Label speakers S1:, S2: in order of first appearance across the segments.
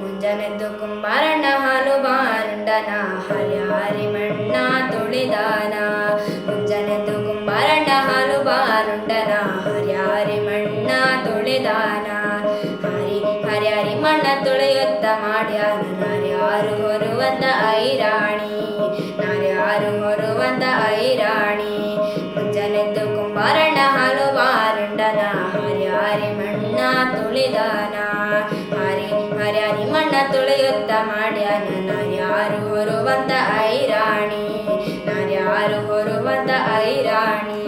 S1: ಮುಂಜಾನೆದ್ದು ಕುಂಬಾರಣ್ಣ, ಹಾಲು ಬಾರುಂಡನ ಹರ್ಯಾರಿ ಮಣ್ಣ ತುಳಿದಾನ. ಮುಂಜಾನೆದ್ದು ಕುಂಬಾರಣ್ಣ, ಹಾಲು ಬಾರುಂಡನ ಹರ್ಯಾರಿ ಮಣ್ಣ ತುಳಿದಾನ. ಹರಿ ಹರ್ಯಾರಿ ಮಣ್ಣ ತುಳಿಯುತ್ತ ಮಾಡ್ಯಾನ. ನಾರ್ಯಾರು ಹೊರುವಂತ ಐರಾಣಿ, ನಾರ್ಯಾರು ಹೊರುವಂತ ಐರಾಣಿ. ತುಳಿದಾನ ಹರಿ ಹರ್ಯಾರಿ ಮಣ್ಣ ತುಳಿಯುತ್ತ ಮಾಡ್ಯಾನ ನಾರ್ಯಾರು ಹೊರುವಂತ ಐರಾಣಿ ನಾರ್ಯಾರು ಹೊರುವಂತ ಐರಾಣಿ.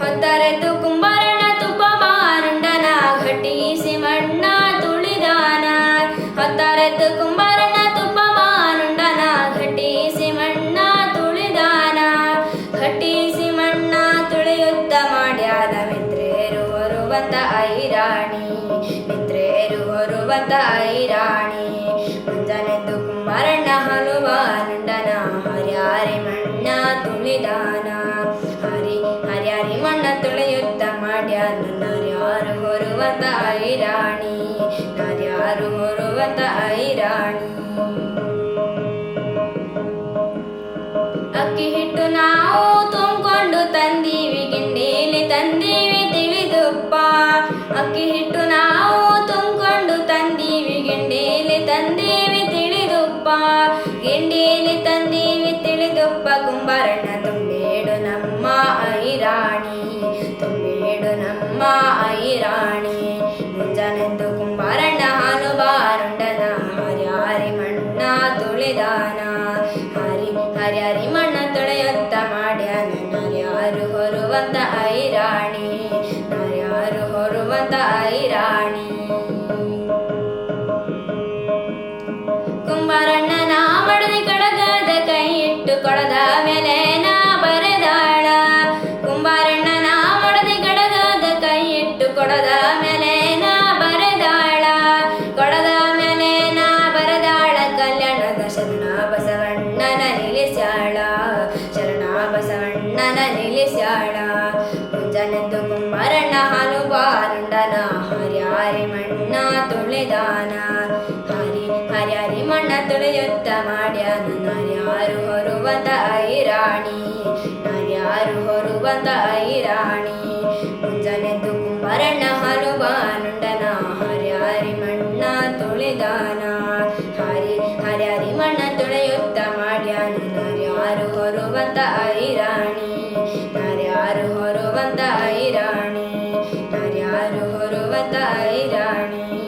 S1: ಹೊತ್ತರೆದು ಕುಂಬಾರಣ್ಣ ತುಪ್ಪ ಮಾರುಂಡನ ಘಟಿಸಿ ಮಣ್ಣ ತುಳಿದಾನ ಹೊತ್ತರೆದು ಕುಂಬಾರಣ್ಣ ಮಾಡ್ಯಾದ ಮಿತ್ರೇರು ಹೊರುವಂತ ಐರಾಣಿ ಮಿತ್ರೇರು ಹೊರುವಂತ ಐರಾಣಿ. ಮುಂಜಾನೆದ್ದು ಕುಂಬಾರಣ್ಣ ಹಲುವಾರುಂಡನ ಹರ್ಯಾರಿ ಮಣ್ಣ ತುಳಿದಾನ. ಹರಿ ಹರ್ಯಾರಿ ಮಣ್ಣ ತುಳಿಯುತ್ತ ಮಾಡ್ಯಾನ ನಾರ್ಯಾರು ಹೊರುವಂತ ಐರಾಣಿ ನಾರ್ಯಾರು ಹೊರುವಂತ ಐರಾಣಿ. ಅಕ್ಕಿ ಹಿಟ್ಟು ತಂದೀವಿ ತಿಳಿದುಪ್ಪ. ಅಕ್ಕಿ ಹಿಟ್ಟು ನಾವು ತುಂಬಿಕೊಂಡು ತಂದೀವಿ. ಗೆಂಡೇಲಿ ತಂದೀವಿ ತಿಳಿದುಪ್ಪ. ಗೆಂಡೇಲಿ ತಂದೀವಿ ತಿಳಿದುಪ್ಪ. ಕುಂಬಾರಣ್ಣ ಹೊರುವಂತ ಐರಾಣಿ ನಾರ್ಯಾರು ಹೊರುವಂತ ಐರಾಣಿ ಕುಂಬಾರಣ್ಣನ ಮಡದಿ ಕಡಗದ ಕೈ ಇಟ್ಟು ಕೊಡದ ಮೇಲೆ ನಾ ಬರೆದಾಳ. ಕುಂಬಾರಣ್ಣನ ಮಡದಿ ಕಡಗದ ಕೈ ಇಟ್ಟು ಕೊಡದ ಮೇಲೆ ನಾ ಬರೆದಾಳ. ಕೊಡದ ಮೇಲೆ ನಾ ಬರೆದಾಳ, ಕಲ್ಯಾಣದ ಶರಣ ಬಸವಣ್ಣನ ನಿಲ್ಲಿಸ್ಯಾಳ. ಶರಣ ಬಸವಣ್ಣನ ನಿಲ್ಲಿಸ್ಯಾಳ ಮುಂಜಾನೆದ್ದು ಕುಂಬಾರಣ್ಣ ಹಾಲು ಬಾರುಂಡನ ಹರ್ಯಾರಿ ಮಣ್ಣ ತುಳಿದಾನ. ಹರಿ ಹರ್ಯಾರಿ ಮಣ್ಣ ತುಳಿಯುತ್ತ ಮಾಡ್ಯಾನ. ನಾರ್ಯಾರು ಹೊರುವಂತ ಐರಾಣಿ. ನಾರ್ಯಾರು ಹೊರುವಂತ ಐರಾಣಿ. ಮುಂಜಾನೆದ್ದು ಕುಂಬಾರಣ್ಣ ಹಾಲು ಬಾನುಂಡನ ಹರ್ಯಾರಿ ಮಣ್ಣ ತುಳಿದಾನ. ಹೊರುವಂತ ಐರಾಣಿ ನಾರ್ಯಾರು ಹೊರುವಂತ ಐರಾಣಿ ನಾರ್ಯಾರು ಹೊರುವಂತ ಐರಾಣಿ ನಾರ್ಯಾರು